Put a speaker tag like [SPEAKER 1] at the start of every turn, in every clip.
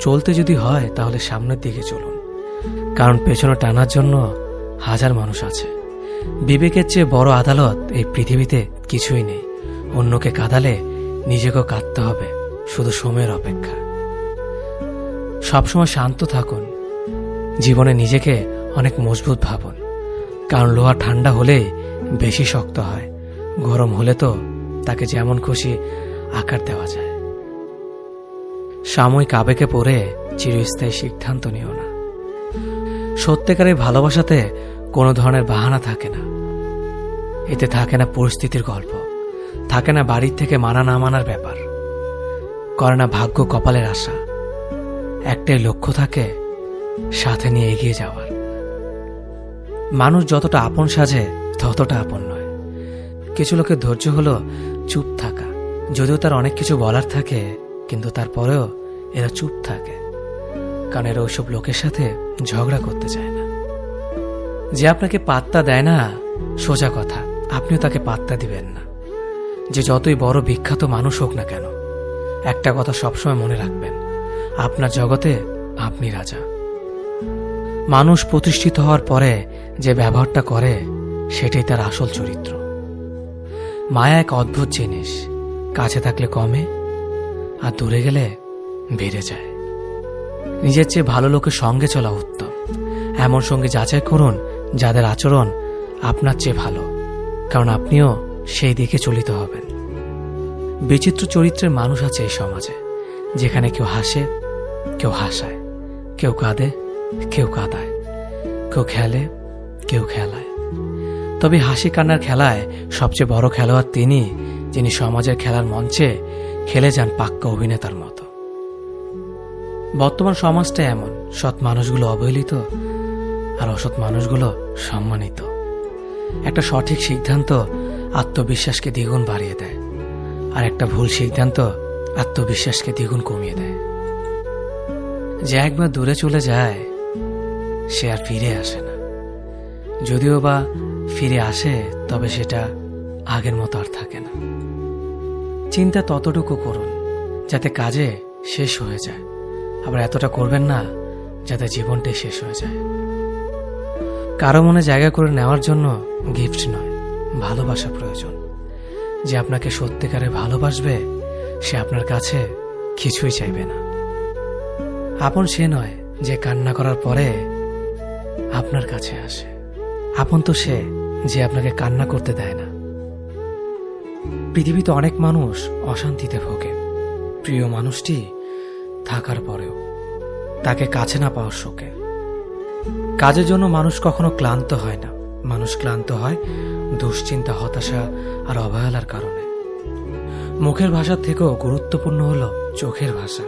[SPEAKER 1] চলতে যদি হয়, তাহলে সামনের দিকে চলুন। কারণ পেছনে টানার জন্য হাজার মানুষ আছে। বিবেকের চেয়ে বড় আদালত এই পৃথিবীতে কিছুই নেই। অন্যকে কাঁদালে নিজেকেও কাঁদতে হবে, শুধু সময়ের অপেক্ষা। সবসময় শান্ত থাকুন। জীবনে নিজেকে অনেক মজবুত ভাবুন। কারণ লোহা ঠান্ডা হলে বেশি শক্ত হয়। গরম হলে তো তাকে যেমন খুশি আকার দেওয়া যায়। সাময়িক আবেগে পড়ে চিরস্থায়ী সিদ্ধান্ত নিও না। সত্যিকারের ভালোবাসাতে কোনো ধরনের বাহানা থাকে না। এতে থাকে না পরিস্থিতির গল্প, থাকে না বাড়ির থেকে মানা না মানার ব্যাপার। করে না ভাগ্য কপালের আশা, একটাই লক্ষ্য থাকে, সাথে নিয়ে এগিয়ে যাওয়ার। মানুষ যতটা আপন সাজে, ততটা আপন নয়। কিছু লোকের ধৈর্য হলো চুপ থাকা, যদিও তার অনেক কিছু বলার থাকে কিন্তু তারপরেও এরা চুপ থাকে, কারণ এরা ওইসব লোকের সাথে ঝগড়া করতে চায় না। যে আপনাকে পাত্তা দেয় না, সোজা কথা, আপনিও তাকে পাত্তা দিবেন না। যে যতই বড় বিখ্যাত মানুষ হোক না কেন, একটা কথা সবসময় মনে রাখবেন, আপনার জগতে আপনি রাজা। মানুষ প্রতিষ্ঠিত হওয়ার পরে যে ব্যবহারটা করে, সেটাই তার আসল চরিত্র। মায়া এক অদ্ভুত জিনিস, কাছে থাকলে কমে আর দূরে গেলে বেড়ে যায়। নিজের চেয়ে ভালো লোকের সঙ্গে চলা উত্তম। এমন সঙ্গে যাচাই করুন যাদের আচরণ আপনার চেয়ে ভালো, কারণ আপনিও সেই দিকে চলিত হবেন। বিচিত্র চরিত্রের মানুষ আছে এই সমাজে, যেখানে কেউ হাসে, কেউ হাসায়, কেউ কাঁদে, কেউ কাঁদায়, কেউ খেলে, কেউ খেলায়। তবে হাসি কান্নার খেলায় সবচেয়ে বড় খেলোয়াড় তিনি যিনি সমাজের খেলার মঞ্চে খেলে যান পাক্কা অভিনেতার মতো। বর্তমান সমাজটা এমন, সৎ মানুষগুলো অবহেলিত আর অসৎ মানুষগুলো সম্মানিত। একটা সঠিক সিদ্ধান্ত আত্মবিশ্বাসকে দ্বিগুণ বাড়িয়ে দেয় আর একটা ভুল সিদ্ধান্ত আত্মবিশ্বাসকে দ্বিগুণ কমিয়ে দেয়। যে একবার দূরে চলে যায়, সে আর ফিরে আসে না। যদিও বা ফিরে আসে, তবে সেটা আগের মতো আর থাকে না। চিন্তা ততটুকু করুন, যাতে কাজে শেষ হয়ে যায়। আবার এতটা করবেন না, যাতে জীবনটাই শেষ হয়ে যায়। কারও মনে জায়গা করে নেওয়ার জন্য গিফট নয়, ভালোবাসা প্রয়োজন। যে আপনাকে সত্যিকারে ভালোবাসবে, সে আপনার কাছে কিছুই চাইবে না। আপন সে নয় যে কান্না করার পরে আপনার কাছে আসে। আপন তো সে যে আপনাকে কান্না করতে দেয় না। পৃথিবীতে অনেক মানুষ অশান্তিতে ভোগে। প্রিয় মানুষটি থাকার পরেও তাকে কাছে না পাওয়ার শোকে। কাজের জন্য মানুষ কখনো ক্লান্ত হয় না। মানুষ ক্লান্ত হয় দুশ্চিন্তা, হতাশা আর অবহেলার কারণে। মুখের ভাষার থেকেও গুরুত্বপূর্ণ হল চোখের ভাষা।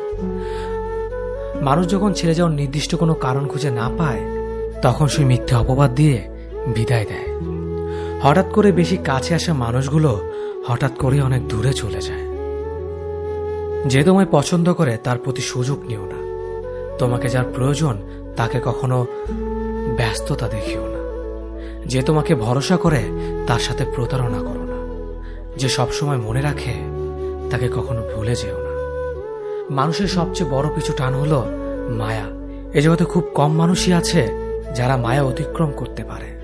[SPEAKER 1] মানুষ যখন ছেড়ে যাওয়ার নির্দিষ্ট কোনো কারণ খুঁজে না পায়, তখন সে মিথ্যে অপবাদ দিয়ে বিদায় দেয়। হঠাৎ করে বেশি কাছে আসা মানুষগুলো হঠাৎ করে অনেক দূরে চলে যায়। যে তোমায় পছন্দ করে, তার প্রতি সুযোগ নিও না। তোমাকে যার প্রয়োজন, তাকে কখনো ব্যস্ততা দেখিও না। যে তোমাকে ভরসা করে, তার সাথে প্রতারণা করো না। যে সবসময় মনে রাখে, তাকে কখনো ভুলে যেও না। মানুষের সবচেয়ে বড় কিছু টান হলো মায়া। এ জগতে খুব কম মানুষই আছে যারা মায়া অতিক্রম করতে পারে।